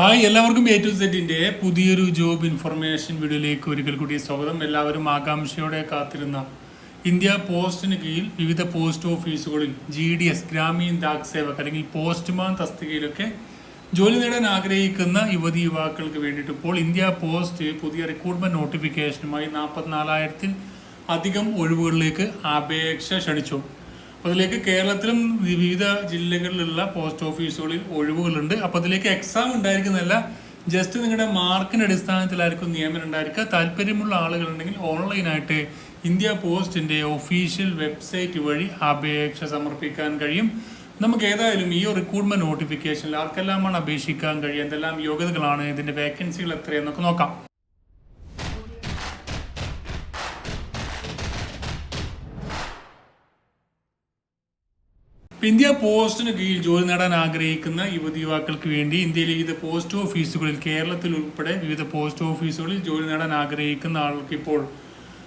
Hi എല്ലാവർക്കും A to സെറ്റിന്റെ പുതിയൊരു ജോബ് ഇൻഫർമേഷൻ വീഡിയോയിലേക്ക് ഒരിക്കൽ കൂടി സ്വാഗതം. എല്ലാവരും ആകാംക്ഷയോടെ കാത്തിരുന്ന ഇന്ത്യ പോസ്റ്റിന് കീഴിൽ വിവിധ പോസ്റ്റ് ഓഫീസുകളിൽ G D S Gramin Dak Sevak അല്ലെങ്കിൽ പോസ്റ്റ്മാൻ തസ്തികയിലൊക്കെ ജോലി നേടാൻ ആഗ്രഹിക്കുന്ന യുവതി യുവാക്കൾക്ക് വേണ്ടിയിട്ട് ഇപ്പോൾ ഇന്ത്യ പോസ്റ്റ് പുതിയ റിക്രൂട്ട്മെന്റ് നോട്ടിഫിക്കേഷനുമായി നാൽപ്പത്തിനാലായിരത്തിൽ അധികം ഒഴിവുകളിലേക്ക് അപേക്ഷ ക്ഷണിച്ചു. അതിലേക്ക് കേരളത്തിലും വിവിധ ജില്ലകളിലുള്ള പോസ്റ്റ് ഓഫീസുകളിൽ ഒഴിവുകളുണ്ട്. അപ്പോൾ അതിലേക്ക് എക്സാം ഉണ്ടായിരിക്കുന്നതല്ല ജസ്റ്റ് നിങ്ങളുടെ മാർക്കിന്റെ അടിസ്ഥാനത്തിലായിരിക്കും നിയമനം ഉണ്ടായിരിക്കുക. താല്പര്യമുള്ള ആളുകളുണ്ടെങ്കിൽ ഓൺലൈനായിട്ട് ഇന്ത്യ പോസ്റ്റിന്റെ ഒഫീഷ്യൽ വെബ്സൈറ്റ് വഴി അപേക്ഷ സമർപ്പിക്കാൻ കഴിയും. നമുക്ക് ഏതായാലും ഈ റിക്രൂട്ട്മെന്റ് നോട്ടിഫിക്കേഷനിൽ ആർക്കെല്ലാമാണ് അപേക്ഷിക്കാൻ കഴിയുക? എന്തെല്ലാം യോഗ്യതകളാണ്? ഇതിന്റെ വേക്കൻസികൾ എത്രയെന്നൊക്കെ നോക്കാം. ഇന്ത്യ പോസ്റ്റിന് കീഴിൽ ജോലി നേടാൻ ആഗ്രഹിക്കുന്ന യുവതി യുവാക്കൾക്ക് വേണ്ടി ഇന്ത്യയിലെ വിവിധ പോസ്റ്റ് ഓഫീസുകളിൽ കേരളത്തിൽ ഉൾപ്പെടെ വിവിധ പോസ്റ്റ് ഓഫീസുകളിൽ ജോലി നേടാൻ ആഗ്രഹിക്കുന്ന ആൾക്ക് ഇപ്പോൾ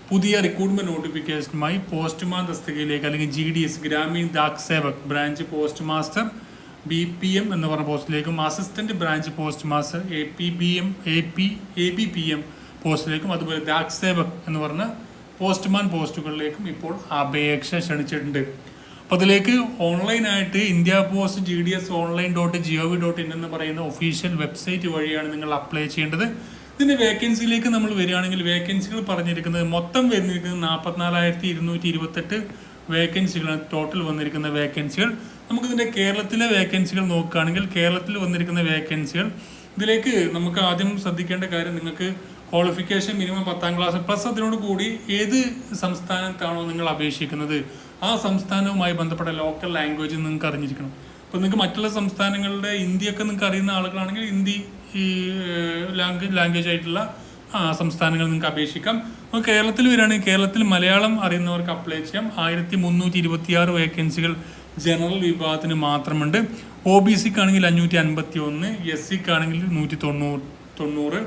പുതിയ റിക്രൂട്ട്മെന്റ് നോട്ടിഫിക്കേഷനുമായി പോസ്റ്റ്മാൻ തസ്തികയിലേക്ക് അല്ലെങ്കിൽ G D S Gramin Dak Sevak branch post master B P M എന്ന് പറഞ്ഞ പോസ്റ്റിലേക്കും assistant branch post master A P B M A P A B P M പോസ്റ്റിലേക്കും അതുപോലെ ഡാക് സേവക് എന്ന് പറഞ്ഞ പോസ്റ്റ്മാൻ പോസ്റ്റുകളിലേക്കും ഇപ്പോൾ അപേക്ഷ ക്ഷണിച്ചിട്ടുണ്ട്. അപ്പോൾ അതിലേക്ക് ഓൺലൈനായിട്ട് India post G D S online dot G O V dot in എന്ന് പറയുന്ന ഒഫീഷ്യൽ വെബ്സൈറ്റ് വഴിയാണ് നിങ്ങൾ അപ്ലൈ ചെയ്യേണ്ടത്. ഇതിന്റെ വേക്കൻസിയിലേക്ക് നമ്മൾ വരികയാണെങ്കിൽ വേക്കൻസികൾ പറഞ്ഞിരിക്കുന്നത് മൊത്തം വരുന്നിരിക്കുന്നത് നാൽപ്പത്തിനാലായിരത്തി ഇരുന്നൂറ്റി ഇരുപത്തെട്ട് വേക്കൻസികളാണ് ടോട്ടൽ വന്നിരിക്കുന്ന വേക്കൻസികൾ നമുക്കിതിന്റെ കേരളത്തിലെ വേക്കൻസികൾ നോക്കുകയാണെങ്കിൽ കേരളത്തിൽ വന്നിരിക്കുന്ന വേക്കൻസികൾ ഇതിലേക്ക് നമുക്ക് ആദ്യം ശ്രദ്ധിക്കേണ്ട കാര്യം നിങ്ങൾക്ക് ക്വാളിഫിക്കേഷൻ മിനിമം പത്താം ക്ലാസ് പ്ലസ് അതിനോട് കൂടി ഏത് സംസ്ഥാനത്താണോ നിങ്ങൾ അപേക്ഷിക്കുന്നത്? ആ സംസ്ഥാനവുമായി ബന്ധപ്പെട്ട ലോക്കൽ ലാംഗ്വേജ് നിങ്ങൾക്ക് അറിഞ്ഞിരിക്കണം. അപ്പോൾ നിങ്ങൾക്ക് മറ്റുള്ള സംസ്ഥാനങ്ങളുടെ ഹിന്ദിയൊക്കെ നിങ്ങൾക്ക് അറിയുന്ന ആളുകളാണെങ്കിൽ ഹിന്ദി ഈ ലാംഗ്വേജ് ലാംഗ്വേജ് ആയിട്ടുള്ള സംസ്ഥാനങ്ങൾ നിങ്ങൾക്ക് അപേക്ഷിക്കാം. അപ്പോൾ കേരളത്തിൽ വരികയാണെങ്കിൽ കേരളത്തിൽ മലയാളം അറിയുന്നവർക്ക് അപ്ലൈ ചെയ്യാം. ആയിരത്തി മുന്നൂറ്റി ഇരുപത്തി ആറ് വേക്കൻസികൾ ജനറൽ വിഭാഗത്തിന് മാത്രമുണ്ട്. ഒ ബി സിക്ക് ആണെങ്കിൽ അഞ്ഞൂറ്റി അൻപത്തി ഒന്ന് എസ് സിക്ക് ആണെങ്കിൽ നൂറ്റി തൊണ്ണൂറ് തൊണ്ണൂറ്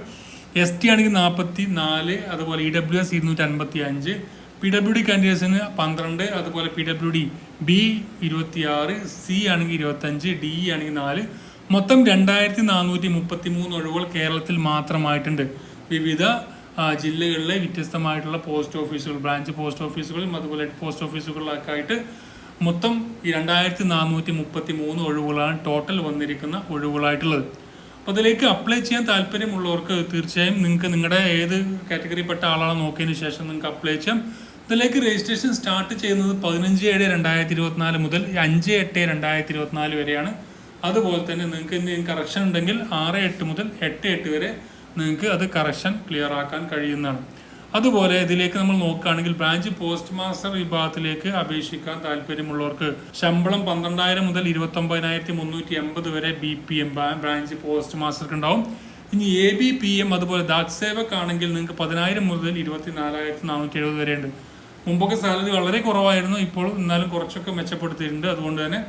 എസ് ടി ആണെങ്കിൽ നാൽപ്പത്തി നാല് അതുപോലെ ഇ ഡബ്ല്യു എസ് ഇരുന്നൂറ്റി അൻപത്തി അഞ്ച് പി ഡബ്ല്യു ഡി കാൻഡിഡേറ്റ്സിന് പന്ത്രണ്ട് അതുപോലെ പി ഡബ്ല്യു ഡി ബി ഇരുപത്തിയാറ് സി ആണെങ്കിൽ ഇരുപത്തഞ്ച് ഡി ആണെങ്കിൽ നാല്. മൊത്തം രണ്ടായിരത്തി നാനൂറ്റി മുപ്പത്തി മൂന്ന് ഒഴിവുകൾ കേരളത്തിൽ മാത്രമായിട്ടുണ്ട്. വിവിധ ജില്ലകളിലെ വ്യത്യസ്തമായിട്ടുള്ള പോസ്റ്റ് ഓഫീസുകൾ ബ്രാഞ്ച് പോസ്റ്റ് ഓഫീസുകളും അതുപോലെ പോസ്റ്റ് ഓഫീസുകളിലൊക്കെ ആയിട്ട് മൊത്തം രണ്ടായിരത്തി നാനൂറ്റി മുപ്പത്തി മൂന്ന് ഒഴിവുകളാണ് ടോട്ടൽ വന്നിരിക്കുന്ന ഒഴിവുകളായിട്ടുള്ളത്. അപ്പോൾ അതിലേക്ക് അപ്ലൈ ചെയ്യാൻ താല്പര്യമുള്ളവർക്ക് തീർച്ചയായും നിങ്ങൾക്ക് നിങ്ങളുടെ ഏത് കാറ്റഗറിപ്പെട്ട ആളാണ് നോക്കിയതിന് ശേഷം നിങ്ങൾക്ക് അപ്ലൈ ചെയ്യാം. ഇതിലേക്ക് രജിസ്ട്രേഷൻ സ്റ്റാർട്ട് ചെയ്യുന്നത് പതിനഞ്ച് ഏഴ് രണ്ടായിരത്തി ഇരുപത്തിനാല് മുതൽ അഞ്ച് എട്ട് രണ്ടായിരത്തി ഇരുപത്തിനാല് വരെയാണ്. അതുപോലെ തന്നെ നിങ്ങൾക്ക് എന്തെങ്കിലും കറക്ഷൻ ഉണ്ടെങ്കിൽ ആറ് എട്ട് മുതൽ എട്ട് എട്ട് വരെ നിങ്ങൾക്ക് അത് കറക്ഷൻ ക്ലിയർ ആക്കാൻ കഴിയുന്നതാണ്. അതുപോലെ ഇതിലേക്ക് നമ്മൾ നോക്കുകയാണെങ്കിൽ ബ്രാഞ്ച് പോസ്റ്റ് മാസ്റ്റർ വിഭാഗത്തിലേക്ക് അപേക്ഷിക്കാൻ താല്പര്യമുള്ളവർക്ക് ശമ്പളം പന്ത്രണ്ടായിരം മുതൽ ഇരുപത്തി ഒമ്പതിനായിരത്തി മുന്നൂറ്റി എൺപത് വരെ B P M branch post മാസ്റ്റർക്ക് ഉണ്ടാവും ഇനി എ ബി പി എം അതുപോലെ ഡാക് സേവക് ആണെങ്കിൽ നിങ്ങൾക്ക് പതിനായിരം മുതൽ ഇരുപത്തി നാലായിരത്തി നാനൂറ്റി എഴുപത് വരെ ഉണ്ട്. മുമ്പൊക്കെ സാലറി വളരെ കുറവായിരുന്നു ഇപ്പോൾ എന്നാലും കുറച്ചൊക്കെ മെച്ചപ്പെടുത്തിയിട്ടുണ്ട്. അതുകൊണ്ട് തന്നെ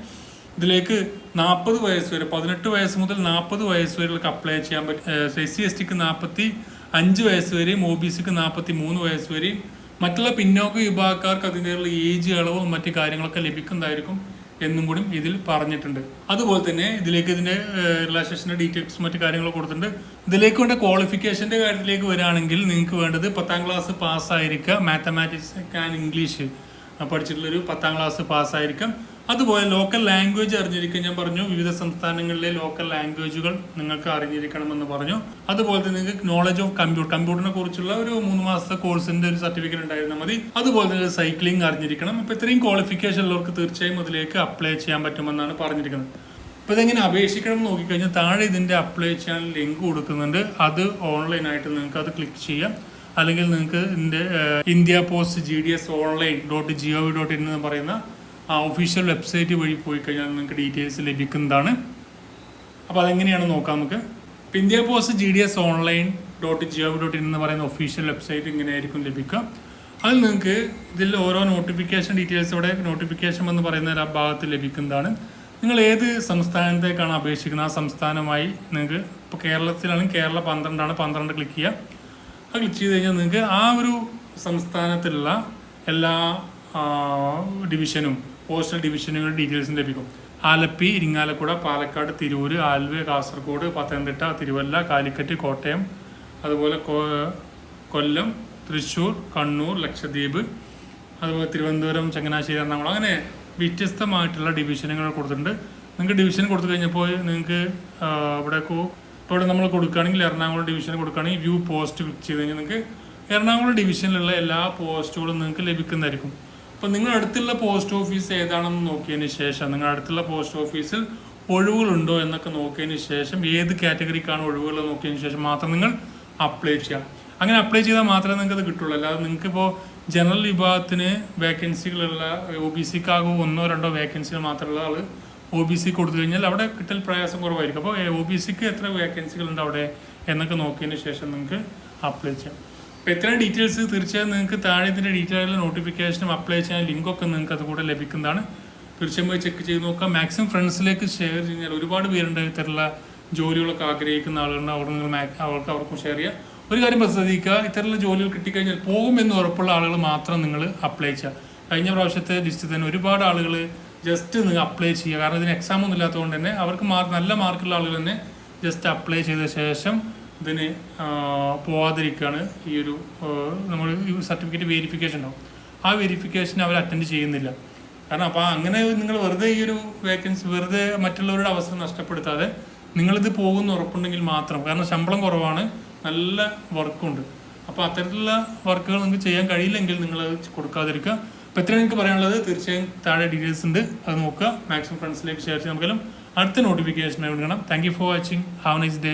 ഇതിലേക്ക് നാൽപ്പത് വയസ്സ് വരെ പതിനെട്ട് വയസ്സ് മുതൽ നാൽപ്പത് വയസ്സ് വരെ അപ്ലൈ ചെയ്യാൻ പറ്റും എസ് സി എസ് ടിക്ക് നാൽപ്പത്തി അഞ്ച് വയസ്സ് വരെയും ഒ ബി സിക്ക് നാൽപ്പത്തി മൂന്ന് വയസ്സ് വരെയും. മറ്റുള്ള പിന്നോക്ക വിഭാഗക്കാർക്ക് അതിന്റെയുള്ള ഏജ് അളവും മറ്റു കാര്യങ്ങളൊക്കെ ലഭിക്കുന്നതായിരിക്കും എന്നും കൂടി ഇതിൽ പറഞ്ഞിട്ടുണ്ട്. അതുപോലെ തന്നെ ഇതിലേക്ക് ഇതിന്റെ റിലാക്സേഷന്റെ ഡീറ്റെയിൽസ് മറ്റു കാര്യങ്ങൾ കൊടുത്തിട്ടുണ്ട്. ഇതിലേക്ക് വേണ്ട ക്വാളിഫിക്കേഷന്റെ കാര്യത്തിലേക്ക് വരികയാണെങ്കിൽ നിങ്ങൾക്ക് വേണ്ടത് പത്താം ക്ലാസ് പാസ്സായിരിക്കുക മാത്തമാറ്റിക്സ് ആൻഡ് ഇംഗ്ലീഷ് പഠിച്ചിട്ടുള്ളൊരു പത്താം ക്ലാസ് പാസ്സായിരിക്കും അതുപോലെ ലോക്കൽ ലാംഗ്വേജ് അറിഞ്ഞിരിക്കും ഞാൻ പറഞ്ഞു വിവിധ സംസ്ഥാനങ്ങളിലെ ലോക്കൽ ലാംഗ്വേജുകൾ നിങ്ങൾക്ക് അറിഞ്ഞിരിക്കണമെന്ന് പറഞ്ഞു. അതുപോലെ തന്നെ നിങ്ങൾക്ക് നോളജ് ഓഫ് കമ്പ്യൂട്ടർ കമ്പ്യൂട്ടറിനെ കുറിച്ചുള്ള ഒരു മൂന്ന് മാസത്തെ കോഴ്സിന്റെ ഒരു സർട്ടിഫിക്കറ്റ് ഉണ്ടായിരുന്നാൽ മതി. അതുപോലെ തന്നെ സൈക്ലിംഗ് അറിഞ്ഞിരിക്കണം. അപ്പൊ ഇത്രയും ക്വാളിഫിക്കേഷൻ ഉള്ളവർക്ക് തീർച്ചയായും അതിലേക്ക് അപ്ലൈ ചെയ്യാൻ പറ്റുമെന്നാണ് പറഞ്ഞിരിക്കുന്നത്. അപ്പോൾ ഇതെങ്ങനെ അപേക്ഷിക്കണം എന്ന് നോക്കിക്കഴിഞ്ഞാൽ താഴെ ഇതിന്റെ അപ്ലൈ ചെയ്യാൻ ലിങ്ക് കൊടുക്കുന്നുണ്ട്. അത് ഓൺലൈനായിട്ട് നിങ്ങൾക്ക് അത് ക്ലിക്ക് ചെയ്യാം. അല്ലെങ്കിൽ നിങ്ങൾക്ക് ഇതിന്റെ India post G D S online dot G O V dot in എന്ന് പറയുന്ന ആ ഒഫീഷ്യൽ വെബ്സൈറ്റ് വഴി പോയി കഴിഞ്ഞാൽ നിങ്ങൾക്ക് ഡീറ്റെയിൽസ് ലഭിക്കുന്നതാണ്. അപ്പോൾ അതെങ്ങനെയാണ് നോക്കാം നമുക്ക്? ഇപ്പം India post G D S online dot G O V dot in എന്ന് പറയുന്ന ഒഫീഷ്യൽ വെബ്സൈറ്റ് ഇങ്ങനെയായിരിക്കും ലഭിക്കുക. അതിൽ നിങ്ങൾക്ക് ഇതിൽ ഓരോ നോട്ടിഫിക്കേഷൻ ഡീറ്റെയിൽസ് ഇവിടെ നോട്ടിഫിക്കേഷൻ എന്ന് പറയുന്ന ആ ഭാഗത്ത് ലഭിക്കുന്നതാണ്. നിങ്ങൾ ഏത് സംസ്ഥാനത്തേക്കാണ് അപേക്ഷിക്കുന്നത്? ആ സംസ്ഥാനമായി നിങ്ങൾക്ക് ഇപ്പോൾ കേരളത്തിലാണെങ്കിൽ കേരള പന്ത്രണ്ടാണ് പന്ത്രണ്ട് ക്ലിക്ക് ചെയ്യുക. അത് ക്ലിക്ക് ചെയ്ത് കഴിഞ്ഞാൽ നിങ്ങൾക്ക് ആ ഒരു സംസ്ഥാനത്തിലുള്ള എല്ലാ ഡിവിഷനും പോസ്റ്റൽ ഡിവിഷനുകളുടെ ഡീറ്റെയിൽസും ലഭിക്കും. ആലപ്പി ഇരിങ്ങാലക്കുട പാലക്കാട് തിരൂർ ആലുവ കാസർഗോഡ് പത്തനംതിട്ട തിരുവല്ല കാലിക്കറ്റ് കോട്ടയം അതുപോലെ കൊല്ലം തൃശ്ശൂർ കണ്ണൂർ ലക്ഷദ്വീപ് അതുപോലെ തിരുവനന്തപുരം ചങ്ങനാശ്ശേരി എറണാകുളം അങ്ങനെ വ്യത്യസ്തമായിട്ടുള്ള ഡിവിഷനുകൾ കൊടുത്തിട്ടുണ്ട്. നിങ്ങൾക്ക് ഡിവിഷൻ കൊടുത്തു കഴിഞ്ഞപ്പോൾ നിങ്ങൾക്ക് ഇവിടെ ഇപ്പോൾ നമ്മൾ കൊടുക്കുകയാണെങ്കിൽ എറണാകുളം ഡിവിഷൻ കൊടുക്കുകയാണെങ്കിൽ വ്യൂ പോസ്റ്റ് ക്ലിക്ക് ചെയ്ത് കഴിഞ്ഞാൽ നിങ്ങൾക്ക് എറണാകുളം ഡിവിഷനിലുള്ള എല്ലാ പോസ്റ്റുകളും നിങ്ങൾക്ക് ലഭിക്കുന്നതായിരിക്കും. അപ്പോൾ നിങ്ങൾ അടുത്തുള്ള പോസ്റ്റ് ഓഫീസ് ഏതാണെന്ന് നോക്കിയതിന് ശേഷം നിങ്ങൾ അടുത്തുള്ള പോസ്റ്റ് ഓഫീസിൽ ഒഴിവുകളുണ്ടോ എന്നൊക്കെ നോക്കിയതിന് ശേഷം ഏത് കാറ്റഗറിക്കാണ് ഒഴിവുകൾ നോക്കിയതിന് ശേഷം മാത്രം നിങ്ങൾ അപ്ലൈ ചെയ്യാം അങ്ങനെ അപ്ലൈ ചെയ്താൽ മാത്രമേ നിങ്ങൾക്ക് അത് കിട്ടുള്ളൂ. അല്ലാതെ നിങ്ങൾക്ക് ഇപ്പോൾ ജനറൽ വിഭാഗത്തിന് വേക്കൻസികളുള്ള ഒ ബി സിക്കാകോ ഒന്നോ രണ്ടോ വേക്കൻസികൾ മാത്രമുള്ള ആൾ ഒ ബി സി കൊടുത്തു കഴിഞ്ഞാൽ അവിടെ കിട്ടൽ പ്രയാസം കുറവായിരിക്കും. അപ്പോൾ ഒ ബി സിക്ക് എത്ര വേക്കൻസികളുണ്ട് അവിടെ എന്നൊക്കെ നോക്കിയതിന് ശേഷം നിങ്ങൾക്ക് അപ്ലൈ ചെയ്യാം. അപ്പോൾ ഇത്രയും ഡീറ്റെയിൽസ് തീർച്ചയായും നിങ്ങൾക്ക് താഴെ ഇതിന്റെ ഡീറ്റെയിൽ നോട്ടിഫിക്കേഷനും അപ്ലൈ ചെയ്യാൻ ലിങ്കൊക്കെ നിങ്ങൾക്ക് അതുകൂടെ ലഭിക്കുന്നതാണ്. തീർച്ചയായും പോയി ചെക്ക് ചെയ്ത് നോക്കാം. മാക്സിമം ഫ്രണ്ട്സിലേക്ക് ഷെയർ ചെയ്യാൻ ഒരുപാട് പേരുണ്ട് ഇത്തരത്തിലുള്ള ജോലികളൊക്കെ ആഗ്രഹിക്കുന്ന ആളുകളുണ്ട്. അവർ നിങ്ങൾ അവർക്ക് അവർക്കും ഷെയർ ചെയ്യുക ഒരു കാര്യം ശ്രദ്ധിക്കുക ഇത്തരത്തിലുള്ള ജോലികൾ കിട്ടിക്കഴിഞ്ഞാൽ പോകുമെന്ന് ഉറപ്പുള്ള ആളുകൾ മാത്രം നിങ്ങൾ അപ്ലൈ ചെയ്യുക. കഴിഞ്ഞ പ്രാവശ്യത്തെ ലിസ്റ്റിൽ തന്നെ ഒരുപാട് ആളുകൾ ജസ്റ്റ് നിങ്ങൾ അപ്ലൈ ചെയ്യുക. കാരണം ഇതിന് എക്സാം ഒന്നും ഇല്ലാത്തതുകൊണ്ട് തന്നെ അവർക്ക് മാർക്ക് നല്ല മാർക്കുള്ള ആളുകൾ തന്നെ ജസ്റ്റ് അപ്ലൈ ചെയ്ത ശേഷം ഇതിന് പോവാതിരിക്കുകയാണ് ഈ ഒരു നമ്മൾ സർട്ടിഫിക്കറ്റ് വെരിഫിക്കേഷൻ ഉണ്ടാവും. ആ വെരിഫിക്കേഷൻ അവർ അറ്റൻഡ് ചെയ്യുന്നില്ല. കാരണം അപ്പോൾ അങ്ങനെ നിങ്ങൾ വെറുതെ ഈ ഒരു വേക്കൻസി വെറുതെ മറ്റുള്ളവരുടെ അവസരം നഷ്ടപ്പെടുത്താതെ നിങ്ങളിത് പോകുന്ന ഉറപ്പുണ്ടെങ്കിൽ മാത്രം. കാരണം ശമ്പളം കുറവാണ് നല്ല വർക്കുണ്ട്. അപ്പോൾ അത്തരത്തിലുള്ള വർക്കുകൾ നിങ്ങൾക്ക് ചെയ്യാൻ കഴിയില്ലെങ്കിൽ നിങ്ങൾ അത് കൊടുക്കാതിരിക്കുക. അപ്പോൾ ഇത്രയും എനിക്ക് പറയാനുള്ളത്. തീർച്ചയായും താഴെ ഡീറ്റെയിൽസ് ഉണ്ട്. അത് നോക്കുക. മാക്സിമം ഫ്രണ്ട്സിലേക്ക് ഷെയർ ചെയ്യാൻ നമുക്കെല്ലാം അടുത്ത നോട്ടിഫിക്കേഷൻ കൊടുക്കണം thank you for watching have nice day